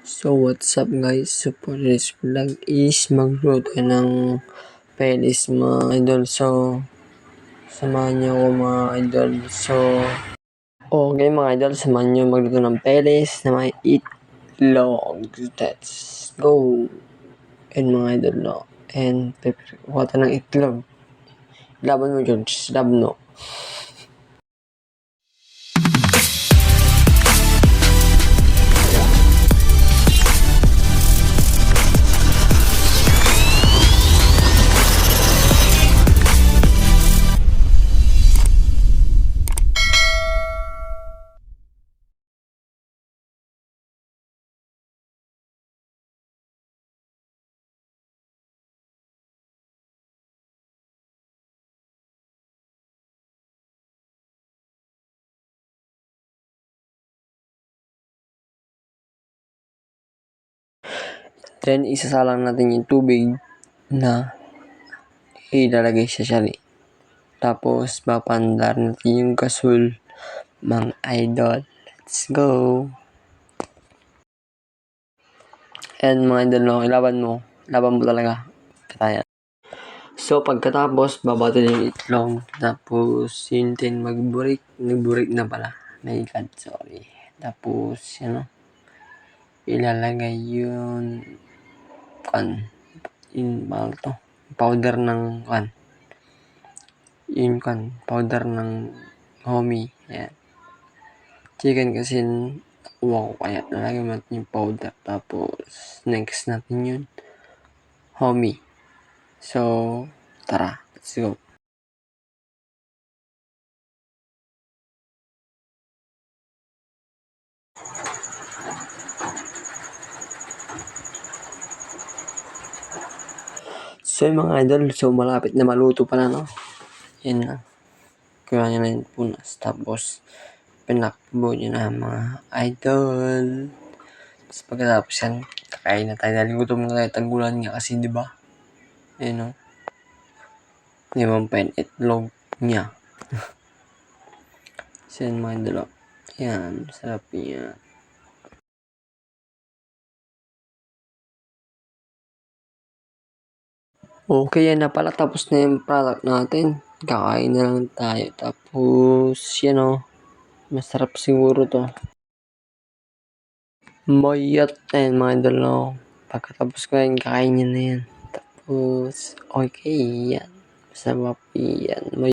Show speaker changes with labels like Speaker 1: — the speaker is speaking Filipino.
Speaker 1: So what's up guys? So for this vlog is magluto ng pelis mga idol. So samahan niyo ako mga idol. So okay mga idol, samahan niyo magluto ng pelis na may itlog. Let's go! And mga idol no. And pepper, kuha ng itlog. Laban mo George, laban no. Then, isasalang natin yung tubig na ilalagay sa shari. Tapos, papandar natin yung gasol, mga idol. Let's go! And mga idol, no, ilaban mo. Laban mo talaga. Kaya. So, pagkatapos, babata yung itlog. Tapos, hintayin magburik. Nagburik na pala. My God, sorry. Tapos, ano, ilalagay yun kan in to. Powder ng kan yun kan powder ng homie. Yan chicken kasi wow kaya nalagyan natin yung powder tapos next natin yun. Homie. So tara let's go So yung mga idol, so malapit na maluto pala no. Yan na. Kuha nyo na yung punas. Tapos, pinakbo nyo na mga idol. Tapos pagkatapos yan, kakain na tayo. Dahil gutom na tayo, tagulan nga kasi, di ba? Ayun no. Limang pen, itlog niya. so yan mga idol. oh. Yan, sarap yan. Okay, yan na pala. Tapos na yung product natin. Kakain na lang tayo. Tapos, yan o. Masarap siguro to. Mayat. Ayan mga idol no. Pagkatapos ko yan, kakain nyo na yan. Tapos, okay yan. Masarap yan. May